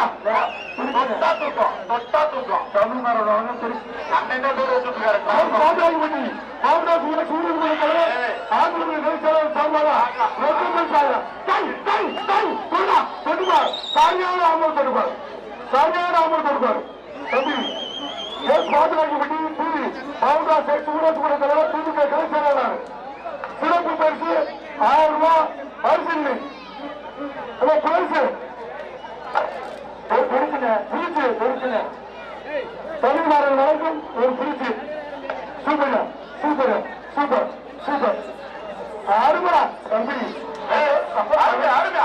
தொட்டா தூக்கம் தொட்டா தூக்கம் தமிழ்நாடு திருச்சி அண்ணன் பேர் வச்சுருக்காரு பாபராஜ்பட்டி பாபராஜ் கூட சூரியன் கூட ஆந்திர நெரிசல் சாம்பாரா ரொக்கம் சாரியான அமல் கொடுப்பார் சாரியான அமல் கொடுப்பார் தம்பி எஸ் பாபராஜ்பட்டி டிவி பாபராஜ் சேர்த்து கூட கூட தலைவர் திமுக கலைச்சலாளர் சிறப்பு பரிசு ஆயிரம் ரூபாய் பரிசு இல்லை ஹலோ பரிசு ஒரு பரிசுங்க பரிசு பரிசுங்க தமிழ்நாடு வழங்கும் ஒரு பிரிச்சு சூப்பர் சூப்பர் சூப்பர் சூப்பர். அருமடா தம்பி. அருமை அருமை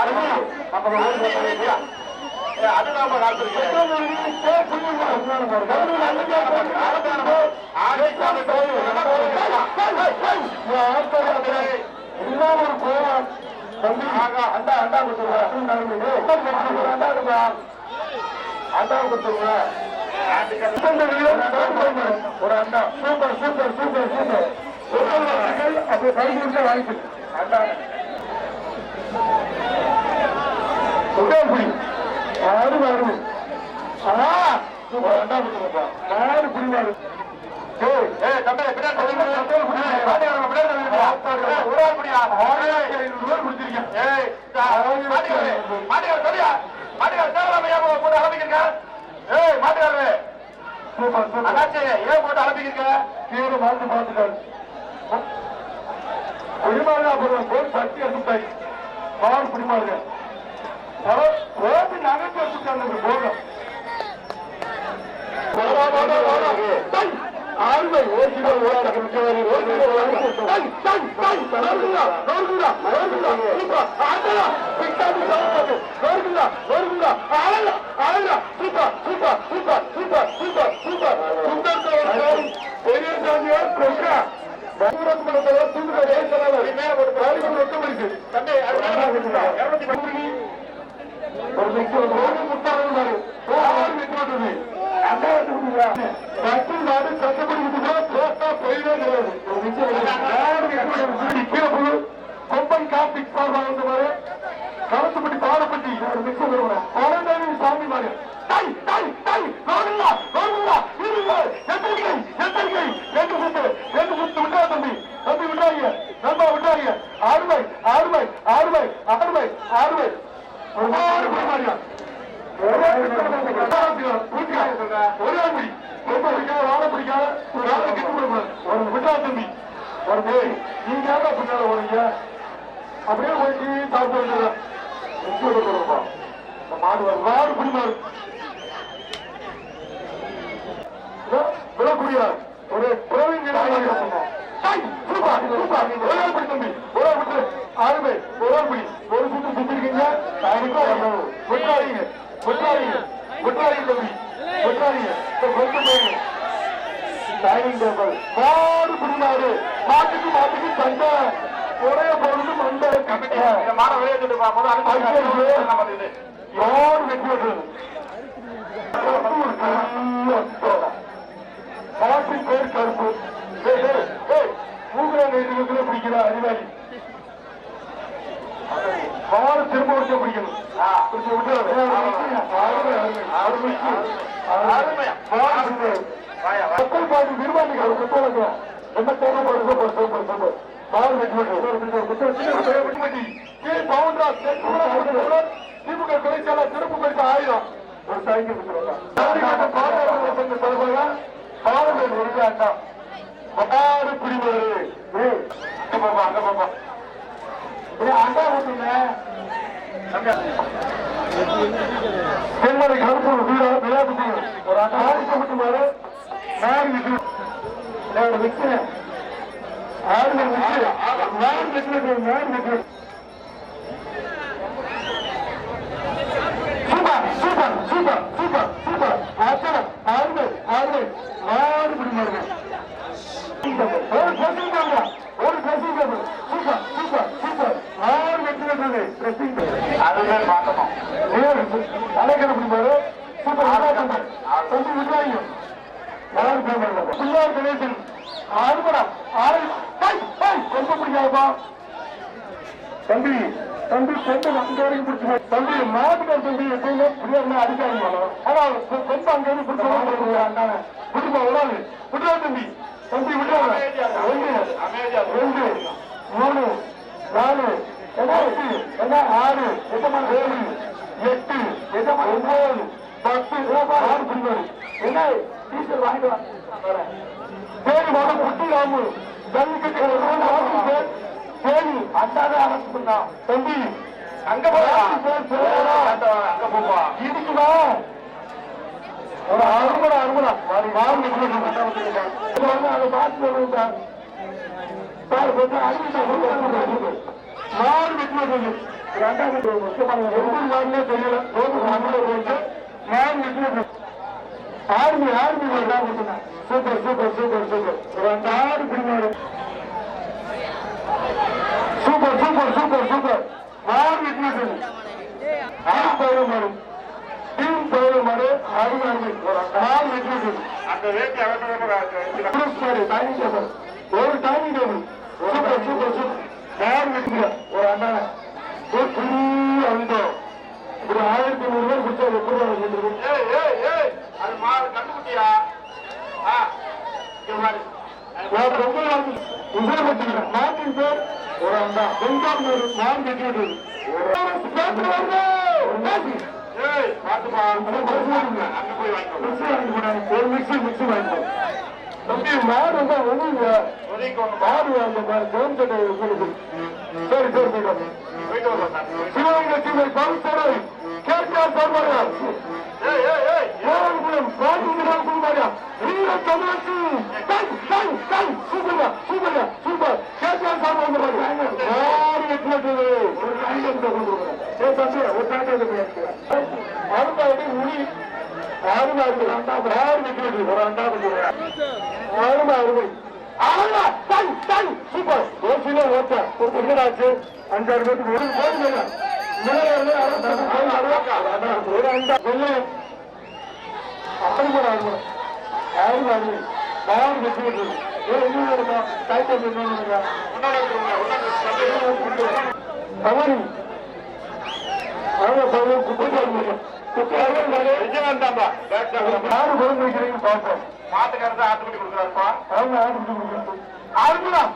அருமை. அதை சொல்றது ஒரு போவான் அண்டா அண்டா அண்டா அண்டா ஒரு அண்டா சூப்பர் சூப்பர் சூப்பர் சூப்பர் அப்படி வாங்கிட்டு அண்டா உடம்புடி அருமை அருமை ஆ சூப்பர் அண்டா கொடுத்துருப்பா நாலு புரிவாரு ஏய் ஏய் ஒரு நிமிஷம் ஒரு முட்டாள் பாரு ஆறு நிற்கிறது பத்து நாடு சட்டப்படி போட்டா வாழ பிடிக்காத ஒரு ஆளை கிட்டு கொடுக்கணும் ஒரு விட்டா தம்பி. ஒரு பேய். நீங்க யாரா பின்னால ஓடுங்க அப்படியே போயிட்டு சாப்பிட்டு வந்துடுறேன். இந்த மாடு வரும் மாடு பிடிமாறு. விழக்கூடிய ஒரு பிரவீன் ஆறுமே ஒரு ஆள் பிடி ஒரு சுத்து சுத்திருக்கீங்க விட்டாதீங்க விட்டாதீங்க விட்டாதீங்க தம்பி. விட்டாதீங்க கொஞ்சம் போயிருங்க டைனிங் டேபிள் மாடு பிடிமாறு மாட்டுக்கு மாட்டுக்கு சண்டை ஒரே பொருள் மண்டை அனுப்பி நம்ம இது யார் வெற்றி பாட்டி பேர் கருப்பு மூங்கில நேரத்துல பிடிக்கிற அறிவாளி மாடு திரும்ப விட்டு பிடிக்கணும் பிடிச்சு விட்டு அருமை மக்கள் பாட்டி நிர்வாகிகள் அவர் குத்தவங்க என்ன தேவை? படுத்த படுத்த படுத்த பால் திமுக தொழிற்சாலை திருப்பு பரிசு ஆயிரம் ஒரு சைக்கிள் பாவங்கள் அண்ணா ஆறு பிடிவாரு அங்க பாப்பா அண்டா ஊட்டுங்க தென்மலை கருப்பூர் வீடா விளையாட்டு ஒரு அண்ணா ஆடிக்க விட்டுமாறு நாடு விட்டு நான் விற்கிறேன் ஆறு விற்கிறேன் நான் விற்கிறேன் நான் விற்கிறேன் super super super super super ஆச்சரம் பிடிமாருங்க ஒரு பேசுங்க ஒரு பேசுங்க சூப்பர் சூப்பர் சூப்பர் ஆறு வெற்றி பெற்றது அதுதான் பார்க்கணும் அலைக்கண சூப்பர் விளையாட்டு தம்பி யாரும் போக பிள்ளையார் கணேசன் ஆறுபடா ஆறு பிடிக்காதப்பா தம்பி தம்பி கொண்டு அங்க வரைக்கும் தம்பி மாட்டுக்கார் தம்பி எப்பயுமே அடிக்காதீங்க ஆனா கொண்டு அங்க இருந்து விடாது தம்பி தம்பி ரெண்டு மூணு நாலு எட்டு ஆறு எட்டமான ஏழு எட்டு எட்டமான ஒன்பது பத்து ஆறு பிடிவாரு என்ன டீச்சர் வாங்கிட்டு வரேன். தேனி மாதம் குட்டி ராமு ஜல்லிக்கட்டு தேனி அந்தாத அரசு பண்ணா தம்பி அங்க போடா. அங்க போப்பா இதுக்குமா ஒரு அருமடா அருமடா மாறு அதை பார்த்து வருவா சார் கொஞ்சம் அறிவிச்சா மாறு வெட்டுவது ரெண்டாவது முக்கியமான ஒவ்வொரு மாறுனே தெரியல army army super super super super. ஒரு ஆறு பிடிமாடு சூப்பர் சூப்பர் சூப்பர் சூப்பர். மாறு விட்னஸ் டீம் பயிர் மாடு டீம் பயிர் மாடு அருமை அருமை மாறு. விட்னஸ் அந்த வேட்டி அகற்ற ஒரு dining table super super super. மாறு விட்னஸ் ஒரு அண்ணா ஒரு புதிய அந்தம் ஒரு ஆயிரத்தி நூறு பேர் குடிச்சா எப்படி சொல்லிருக்கு ஏய் ஏய் ஏய் அது மாடு கண்டுபிட்டியா ஆ இங்க பாரு நான் ரொம்ப நாள் உபயோகப்படுத்துகிறேன் நாட்டின் பேர். ஒரு அண்ணா பெங்கால் ஒரு நான் வாங்கிக்கோ. ஒரு மிக்சி மிக்சி வாங்கிக்கோ. தம்பி மாடு வந்து உதவிக்கோங்க மாடு அந்த மாதிரி கவுன் சட்டை கொடுக்கு சரி சரி போயிட்டு சிவகங்கை சீமை பரிசோடு கேட்டார் சார்பார்கள் ஏய் ஏய் ஏய் குமாரியா வீர தமிழச்சி கை கை கை சூப்பர்யா சூப்பர்யா சூப்பர் கேட்டார் சார்பார்கள் மாடு வெட்டினது ஒரு கையில் கொடுக்குறேன் ஏ ஒரு அறுபது அறுபது ரெண்டாவது ஆறு ஒரு ரெண்டாவது ஆனா சூப்பர். ஒரு கிலோ ஓட்ட. ஒரு அஞ்சாறு பேருக்கு ஒரு கோடி மேல. ஒரு அண்டா அப்படி கூட ஆகுமா ஆறு ஆறு நாலு வெற்றி பேக் சாப்பிட யாரு குழந்தை வைக்கிறீங்க பார்ப்போம். மாட்டுக்காரர் தான் ஆட்டுக்குட்டி கொடுக்குறாருப்பா. அவங்க ஆரம்பிச்சு ஆரம்பிக்கலாம்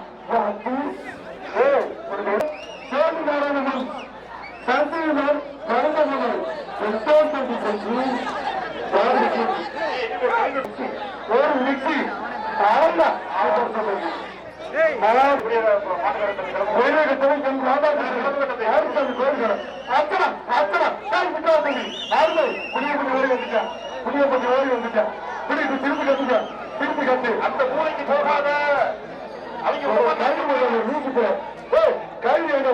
சேமிக்காரர்கள் சந்தையினர் நடந்தவர்கள் எத்தோட்டத்தை பற்றி ஒரு மிக்சி திருப்பி கட்டு. அந்த மூளைக்கு போகாத. அவங்க போல. ஏய், கைது எங்க.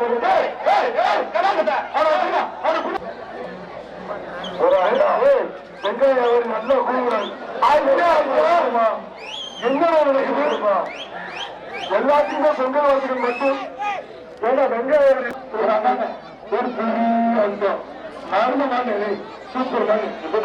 ஒரு வெங்காயம் நல்லா கூவுறாரு. என்ன ஒரு எல்லாத்துக்குமே பொங்கல் மட்டும் ஏன்னா வெங்காயம் ஒரு பெரிய அந்தம் நார்மலான சூப்பர் தான் இப்ப